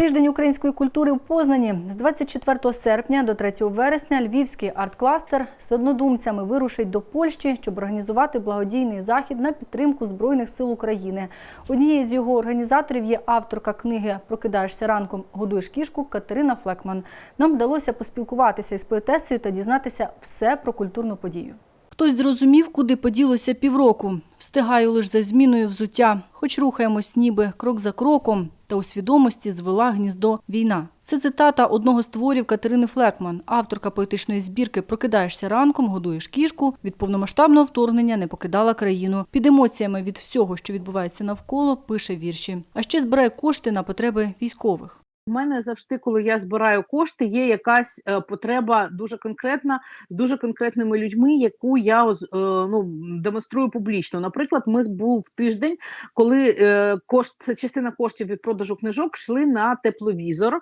Тиждень української культури в Познані з 24 серпня до 3 вересня львівський арт-кластер з однодумцями вирушить до Польщі, щоб організувати благодійний захід на підтримку Збройних сил України. Однією з його організаторів є авторка книги Прокидаєшся ранком, годуєш кішку Катерина Флекман. Нам вдалося поспілкуватися із поетесою та дізнатися все про культурну подію. Хтось зрозумів, куди поділося півроку. Встигаю лише за зміною взуття, хоч рухаємось ніби крок за кроком, та у свідомості звела гніздо війна. Це цитата одного з творів Катерини Флекман, авторка поетичної збірки Прокидаєшся ранком, годуєш кішку. Від повномасштабного вторгнення не покидала країну. Під емоціями від всього, що відбувається навколо, пише вірші. А ще збирає кошти на потреби військових. У мене завжди, коли я збираю кошти, є якась е, потреба дуже конкретна з дуже конкретними людьми, яку я е, ну, демонструю публічно. Наприклад, ми був тиждень, коли е, кошт, це частина коштів від продажу книжок йшли на тепловізор,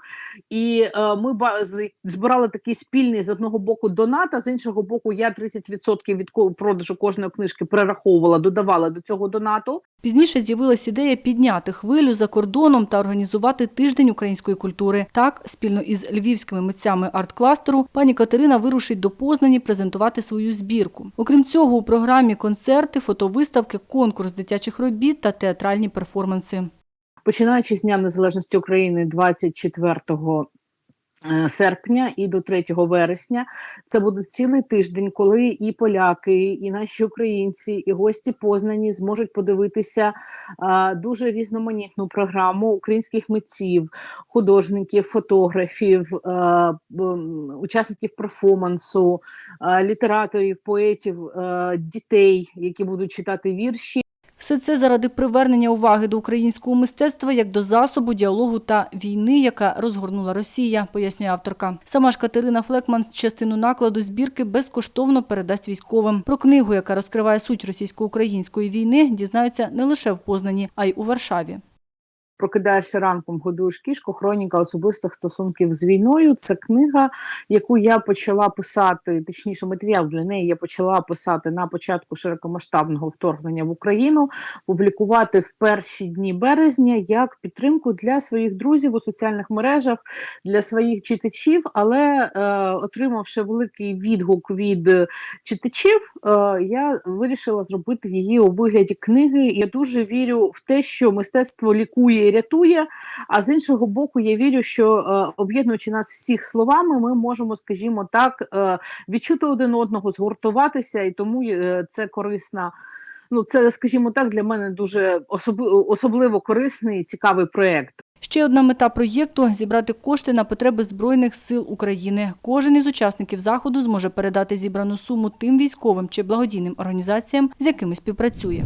і ми ба- збирали такий спільний з одного боку донат, а з іншого боку, я 30% від продажу кожної книжки перераховувала, додавала до цього донату. Пізніше з'явилась ідея підняти хвилю за кордоном та організувати тиждень української культури. Так, спільно із львівськими митцями арт-кластеру, пані Катерина вирушить до Познані презентувати свою збірку. Окрім цього, у програмі концерти, фотовиставки, конкурс дитячих робіт та театральні перформанси. починаючи з Дня Незалежності України 24 е, серпня і до 3 вересня, це буде цілий тиждень, коли і поляки, і наші українці, і гості Познані зможуть подивитися е, дуже різноманітну програму українських митців, художників, фотографів, е, м, учасників перформансу, е, літераторів, поетів, е, дітей, які будуть читати вірші. Все це заради привернення уваги до українського мистецтва як до засобу діалогу та війни, яка розгорнула Росія, пояснює авторка. Сама ж Катерина Флекман частину накладу збірки безкоштовно передасть військовим. Про книгу, яка розкриває суть російсько-української війни, дізнаються не лише в Познані, а й у Варшаві. Прокидаєшся ранком, годуєш кішку, хроніка особистих стосунків з війною. Це книга, яку я почала писати, точніше, матеріал для неї я почала писати на початку широкомасштабного вторгнення в Україну, публікувати в перші дні березня як підтримку для своїх друзів у соціальних мережах, для своїх читачів. Але е, отримавши великий відгук від е, читачів, е, я вирішила зробити її у вигляді книги. Я дуже вірю в те, що мистецтво лікує рятує. А з іншого боку, я вірю, що е, об'єднуючи нас всіх словами, ми можемо, скажімо так, е, відчути один одного, згуртуватися, і тому е, це корисна. Ну, це, скажімо так, для мене дуже особливо корисний і цікавий проєкт. Ще одна мета проєкту – зібрати кошти на потреби Збройних сил України. Кожен із учасників заходу зможе передати зібрану суму тим військовим чи благодійним організаціям, з якими співпрацює.